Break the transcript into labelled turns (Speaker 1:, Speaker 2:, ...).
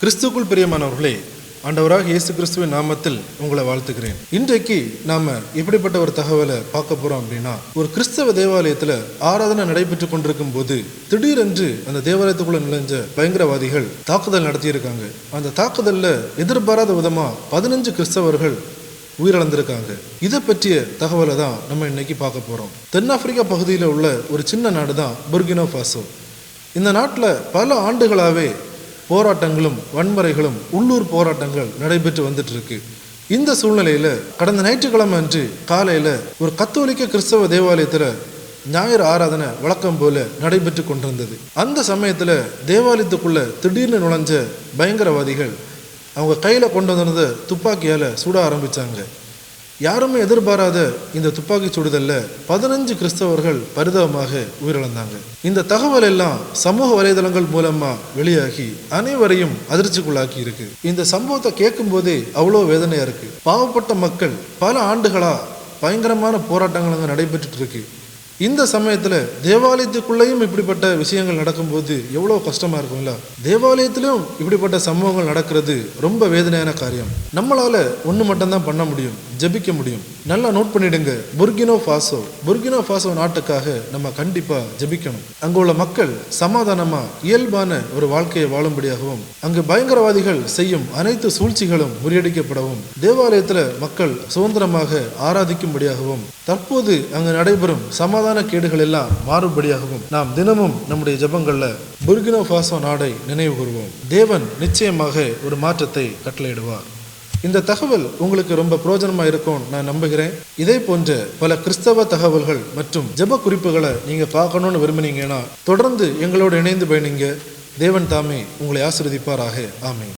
Speaker 1: கிறிஸ்துக்குள் பிரியமானவர்களே ஆண்டவராக இயேசு கிறிஸ்துவின் நாமத்தில் உங்களை வாழ்த்துக்கிறேன் இன்றைக்கு நாம எப்படிப்பட்ட ஒரு தகவலை பார்க்க போறோம் அப்படின்னா ஒரு கிறிஸ்தவ தேவாலயத்துல ஆராதனை நடைபெற்று கொண்டிருக்கும் போது திடீரென்று அந்த தேவாலயத்துக்குள்ள நுழைஞ்ச பயங்கரவாதிகள் தாக்குதல் நடத்தியிருக்காங்க. அந்த தாக்குதல்ல எதிர்பாராத விதமா பதினஞ்சு கிறிஸ்தவர்கள் உயிரிழந்திருக்காங்க. இதை பற்றிய தகவலை தான் நம்ம இன்னைக்கு பார்க்க போறோம். தென்னாப்பிரிக்கா பகுதியில் உள்ள ஒரு சின்ன நாடு தான் புர்கினோ ஃபாசோ இந்த நாட்டில் பல ஆண்டுகளாகவே போராட்டங்களும் வன்முறைகளும் உள்ளூர் போராட்டங்கள் நடைபெற்று வந்துட்டு இருக்கு இந்த சூழ்நிலையில் கடந்த ஞாயிற்றுக்கிழமை அன்று காலையில் ஒரு கத்தோலிக்க கிறிஸ்தவ தேவாலயத்தில் ஞாயிறு ஆராதனை வழக்கம் போல நடைபெற்று கொண்டிருந்தது. அந்த சமயத்தில் தேவாலயத்துக்குள்ள திடீர்னு நுழைஞ்ச பயங்கரவாதிகள் அவங்க கையில் கொண்டு வந்திருந்த துப்பாக்கியால் சுட ஆரம்பித்தாங்க யாருமே எதிர்பாராத இந்த துப்பாக்கி சுடுதலில் பதினஞ்சு கிறிஸ்தவர்கள் பரிதாபமாக உயிரிழந்தாங்க. இந்த தகவல் எல்லாம் சமூக வலைதளங்கள் மூலமா வெளியாகி அனைவரையும் அதிர்ச்சிக்குள்ளாக்கி இருக்கு. இந்த சம்பவத்தை கேட்கும் போதே அவ்வளோ வேதனையா இருக்கு. பாவப்பட்ட மக்கள் பல ஆண்டுகளா பயங்கரமான போராட்டங்கள் அங்கே நடைபெற்றுட்டு இருக்கு. இந்த சமயத்தில் தேவாலயத்துக்குள்ளேயும் இப்படிப்பட்ட விஷயங்கள் நடக்கும்போது எவ்வளோ கஷ்டமாக இருக்கும்ல? தேவாலயத்திலும் இப்படிப்பட்ட சம்பவங்கள் நடக்கிறது ரொம்ப வேதனையான காரியம். நம்மளால் ஒன்று மட்டும்தான் பண்ண முடியும். ஜெபிக்க முடியும். நல்லா நோட் பண்ணிடுங்க. Burkina Faso. புர்கினோ ஃபாசோ நாட்டுக்காக நம்ம கண்டிப்பாக ஜெபிக்கணும். அங்கே உள்ள மக்கள் சமாதானமாக இயல்பான ஒரு வாழ்க்கையை வாழும்படியாகவும் அங்கு பயங்கரவாதிகள் செய்யும் அனைத்து சூழ்ச்சிகளும் முறியடிக்கப்படவும் தேவாலயத்தில் மக்கள் சுதந்திரமாக ஆராதிக்கும்படியாகவும் தற்போது அங்கு நடைபெறும் சமாதான கேடுகள் எல்லாம் மாறுபடியாகவும் நாம் தினமும் நம்முடைய ஜெபங்கள்ல புர்கினோ ஃபாசோ நாடை நினைவு கூறுவோம் தேவன் நிச்சயமாக ஒரு மாற்றத்தை கட்டளையிடுவார். இந்த தகவல் உங்களுக்கு ரொம்ப பிரயோஜனமாக இருக்கும் நான் நம்புகிறேன். இதே போன்ற பல கிறிஸ்தவ தகவல்கள் மற்றும் ஜெப குறிப்புகளை நீங்கள் பார்க்கணும்னு விரும்புனீங்கன்னா தொடர்ந்து எங்களோடு இணைந்து பயணிங்க. தேவன் தாமே உங்களை ஆசிர்வதிப்பாராக. ஆமை